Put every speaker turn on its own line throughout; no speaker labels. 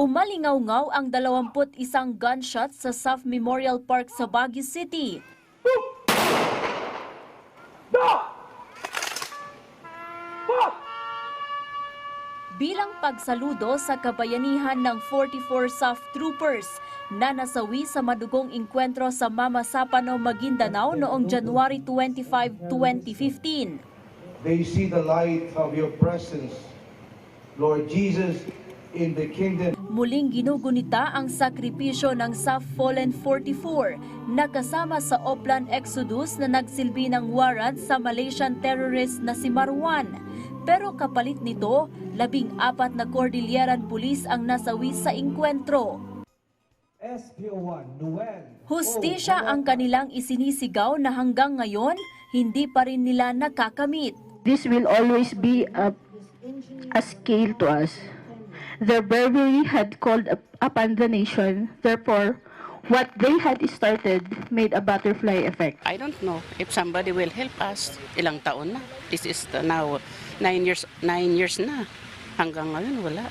Umalingaw-ngaw ang 21 gunshot sa SAF Memorial Park sa Baguio City. Bilang pagsaludo sa kabayanihan ng 44 SAF troopers na nasawi sa madugong inkwentro sa Mamasapano, Maguindanao noong January 25, 2015.
They see the light of your presence, Lord Jesus, in the kingdom.
Muling ginugunita ang sakripisyo ng SAF Fallen 44 na kasama sa Oplan Exodus na nagsilbi ng warrant sa Malaysian terrorist na si Marwan. Pero kapalit nito, labing apat na Cordilleran Police ang nasawi sa inkwentro.
SPO1 Noel.
Hustisya ang kanilang isinisigaw na hanggang ngayon, hindi pa rin nila nakakamit.
this will always be a, a scale to us. Their bravery had called up- upon the nation. Therefore, what they had started made a butterfly effect.
I don't know if somebody will help us. Ilang taon na. This is the now nine years nine years na. Hanggang ngayon wala.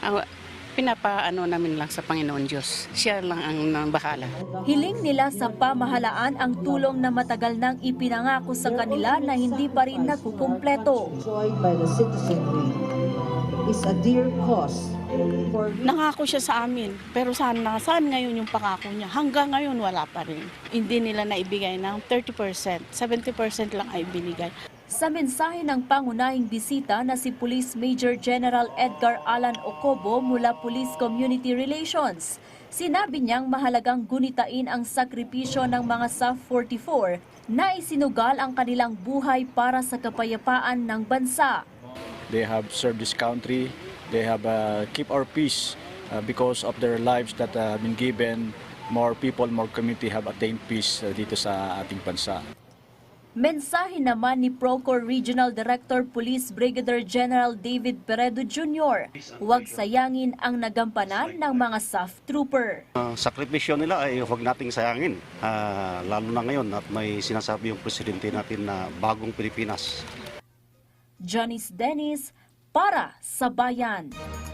Ang pinapaano namin lang sa Panginoon Diyos. Siya lang ang nang bahala.
Hiling nila sa pamahalaan ang tulong na matagal nang ipinangako sa kanila na hindi pa rin nakukumpleto.
Is a dear cause for
Nangako siya sa amin, pero saan na, saan ngayon yung pangako niya? Hanggang ngayon wala pa rin. Hindi nila naibigay ng 30%, 70% lang ay binigay.
Sa mensahe ng pangunahing bisita na si Police Major General Edgar Alan Ocobo mula Police Community Relations, sinabi niyang mahalagang gunitain ang sakripisyo ng mga SAF 44 na isinugal ang kanilang buhay para sa kapayapaan ng bansa.
They have served this country. They have uh, keep our peace uh, because of their lives that uh, have been given. More people, more community have attained peace uh, dito sa ating bansa.
Mensahe naman ni Procor Regional Director Police Brigadier General David Peredo Jr. Huwag sayangin ang nagampanan ng mga SAF trooper.
Uh, sakripisyo nila ay huwag nating sayangin. Ah, lalo na ngayon at may sinasabi yung presidente natin na bagong Pilipinas.
Janice Dennis para sa Bayan.